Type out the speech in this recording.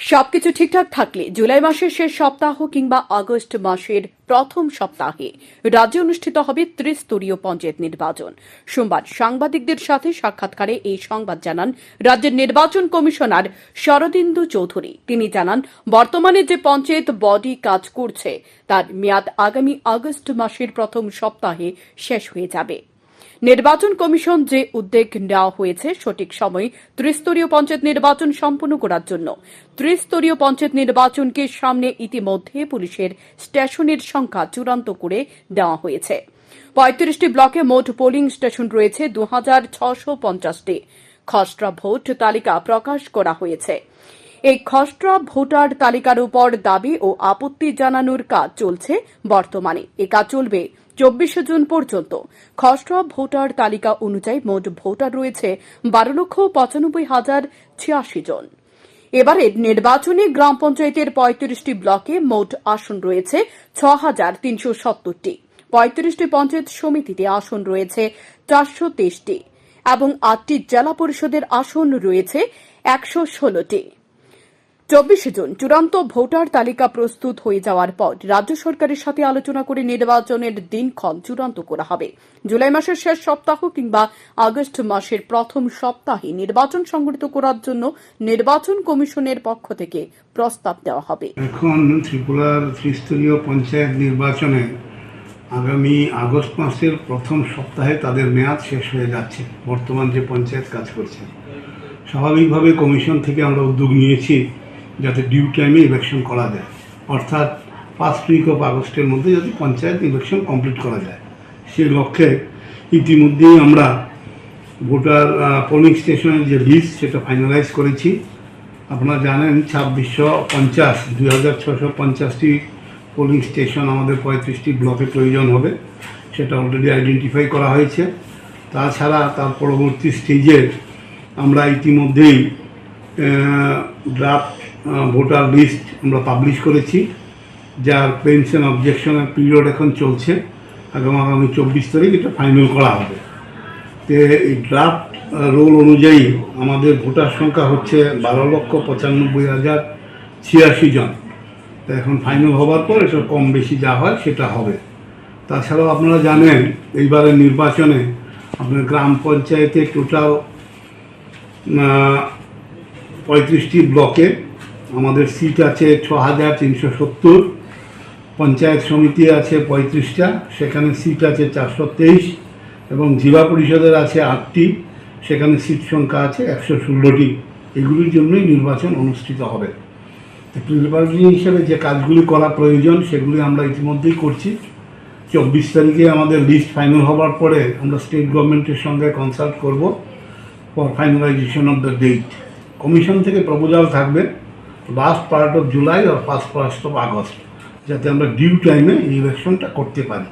সবকিছু ঠিকঠাক থাকলে জুলাই মাসের শেষ সপ্তাহ কিংবা আগস্ট মাসের প্রথম সপ্তাহে রাজ্যে অনুষ্ঠিত হবে ত্রিস্তরীয় পঞ্চায়েত নির্বাচন। সোমবার সাংবাদিকদের সাথে সাক্ষাৎকারে এই সংবাদ জানান রাজ্যের নির্বাচন কমিশনার শরদিন্দু চৌধুরী। তিনি জানান, বর্তমানে যে পঞ্চায়েত বডি কাজ করছে, তার মেয়াদ আগামী আগস্ট মাসের প্রথম সপ্তাহে শেষ হয়ে যাবে। নির্বাচন কমিশন যে উদ্যোগ নেওয়া হয়েছে সঠিক সময়ে ত্রিস্তরীয় পঞ্চায়েত নির্বাচন সম্পন্ন করার জন্য। ত্রিস্তরীয় পঞ্চায়েত নির্বাচনকে সামনে ইতিমধ্যে পুলিশের স্টেশনের সংখ্যা চূড়ান্ত করে দেওয়া হয়েছে। পঁয়ত্রিশটি ব্লকে মোট পোলিং স্টেশন রয়েছে দু হাজার ছশো পঞ্চাশটি। খসড়া ভোট তালিকা প্রকাশ করা হয়েছে। এই খসড়া ভোটার তালিকার উপর দাবি ও আপত্তি জানানোর কাজ চলছে বর্তমানে। এ কাজ চলবে চব্বিশে জুন পর্যন্ত। খসড়া ভোটার তালিকা অনুযায়ী মোট ভোটার রয়েছে বারো লক্ষ পঁচানব্বই হাজার ছিয়াশি জন। এবারের নির্বাচনে গ্রাম পঞ্চায়েতের পঁয়ত্রিশটি ব্লকে মোট আসন রয়েছে ছ হাজার তিনশো সত্তরটি। পঁয়ত্রিশটি পঞ্চায়েত সমিতিতে আসন রয়েছে চারশো তেইশটি এবং আটটি জেলা পরিষদের আসন রয়েছে একশো ষোলোটি। চব্বিশে জুন, চূড়ান্ত ভোটার তালিকা প্রস্তুত হয়ে যাওয়ার পর রাজ্য সরকারের সাথে আলোচনা করে নির্বাচনের দিনক্ষণ চূড়ান্ত করা হবে। জুলাই মাসের শেষ সপ্তাহ কিংবা আগস্ট মাসের প্রথম সপ্তাহে নির্বাচন সংগঠিত করার জন্য নির্বাচন কমিশনের পক্ষ থেকে প্রস্তাব দেওয়া হবে। এখন ত্রিপুরার ত্রিস্তরীয় পঞ্চায়েত নির্বাচনে আগামী আগস্ট মাসের প্রথম সপ্তাহে তাদের মেয়াদ শেষ হয়ে যাচ্ছে, বর্তমান যে পঞ্চায়েত কাজ করছে। স্বাভাবিকভাবে কমিশন থেকে আমরা উদ্যোগ নিয়েছি। যাতে ডিউ টাইমে ইলেকশন করা যায়। অর্থাৎ ফার্স্ট উইক অফ আগস্টের মধ্যে যাতে পঞ্চায়েত ইলেকশন কমপ্লিট করা যায়। সেই লক্ষ্যে ইতিমধ্যেই আমরা ভোটার পোলিং স্টেশনের যে লিস্ট সেটা ফাইনালাইজ করেছি। আপনারা জানেন, ছাব্বিশশো পঞ্চাশ, দুই হাজার ছশো পঞ্চাশটি পোলিং স্টেশন আমাদের পঁয়ত্রিশটি ব্লকে প্রয়োজন হবে। সেটা অলরেডি আইডেন্টিফাই করা হয়েছে। তাছাড়া তার পরবর্তী স্টেজে আমরা ইতিমধ্যেই ড্রাফট ভোটার লিস্ট আমরা পাবলিশ করেছি, যার পেনশন অবজেকশনের পিরিয়ড এখন চলছে। আগামী আগামী চব্বিশ তারিখ এটা ফাইনাল করা হবে। তে এই ড্রাফট রোল অনুযায়ী আমাদের ভোটার সংখ্যা হচ্ছে বারো লক্ষ পঁচানব্বই হাজার ছিয়াশি জন। তা এখন ফাইনাল হওয়ার পর এটা কম বেশি যা হয় সেটা হবে। তাছাড়াও আপনারা জানেন, এইবারের নির্বাচনে আপনার গ্রাম পঞ্চায়েতে টোটাল পঁয়ত্রিশটি ব্লকে আমাদের সিট আছে ছ হাজার তিনশো সত্তর, পঞ্চায়েত সমিতি আছে পঁয়ত্রিশটা, সেখানে সিট আছে চারশো তেইশ এবং জিলা পরিষদের আছে আটটি, সেখানে সিট সংখ্যা আছে একশো ষোলোটি। এগুলির জন্যই নির্বাচন অনুষ্ঠিত হবে। নির্বাচনী হিসেবে যে কাজগুলি করা প্রয়োজন, সেগুলি আমরা ইতিমধ্যেই করছি। চব্বিশ তারিখে আমাদের লিস্ট ফাইনাল হওয়ার পরে আমরা স্টেট গভর্নমেন্টের সঙ্গে কনসাল্ট করব for finalization of the date commission থেকে প্রপোজাল থাকবে। লাস্ট পার্ট অফ জুলাই আর ফার্স্ট পার্ট অফ আগস্ট যাতে আমরা ডিউ টাইমে ইলেকশনটা করতে পারি।